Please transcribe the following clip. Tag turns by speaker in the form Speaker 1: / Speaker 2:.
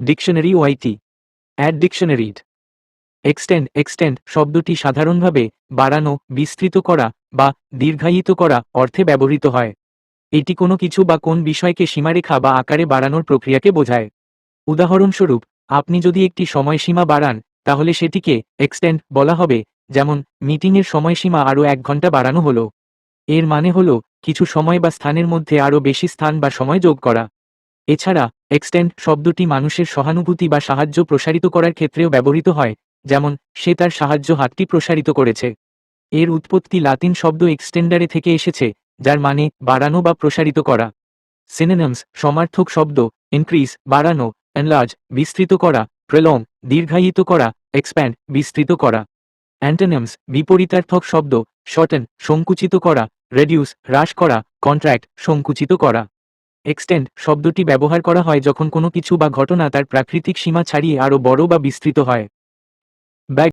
Speaker 1: Dictionary ওয়াইটি add ডিকশনারিড extend extend শব্দটি সাধারণভাবে বাড়ানো, বিস্তৃত করা বা দীর্ঘায়িত করা অর্থে ব্যবহৃত হয়। এটি কোনো কিছু বা কোন বিষয়কে সীমারেখা বা আকারে বাড়ানোর প্রক্রিয়াকে বোঝায়। উদাহরণস্বরূপ, আপনি যদি একটি সময়সীমা বাড়ান, তাহলে সেটিকে এক্সটেন্ড বলা হবে, যেমন মিটিংয়ের সময়সীমা আরও এক ঘণ্টা বাড়ানো হলো। এর মানে হল, কিছু সময় বা স্থানের মধ্যে আরও বেশি স্থান বা সময় যোগ করা। এছাড়া এক্সটেন্ড শব্দটি মানুষের সহানুভূতি বা সাহায্য প্রসারিত করার ক্ষেত্রেও ব্যবহৃত হয়, যেমন, সে তার সাহায্য হাতটি প্রসারিত করেছে। এর উৎপত্তি লাতিন শব্দ এক্সটেন্ডারে থেকে এসেছে, যার মানে বাড়ানো বা প্রসারিত করা। সিনেনামস সমার্থক শব্দ ইনক্রিজ বাড়ানো এনলার্জ বিস্তৃত করা প্রলং দীর্ঘায়িত করা এক্সপ্যান্ড বিস্তৃত করা। অ্যান্টোনিমস বিপরীতার্থক শব্দ শর্টেন সংকুচিত করা রেডিউস হ্রাস করা কন্ট্রাক্ট সংকুচিত করা। এক্সটেন্ড শব্দটি ব্যবহার করা হয় যখন কোনো কিছু বা ঘটনা তার প্রাকৃতিক সীমা ছাড়িয়ে আরও বড় বা বিস্তৃত হয়। ব্যাক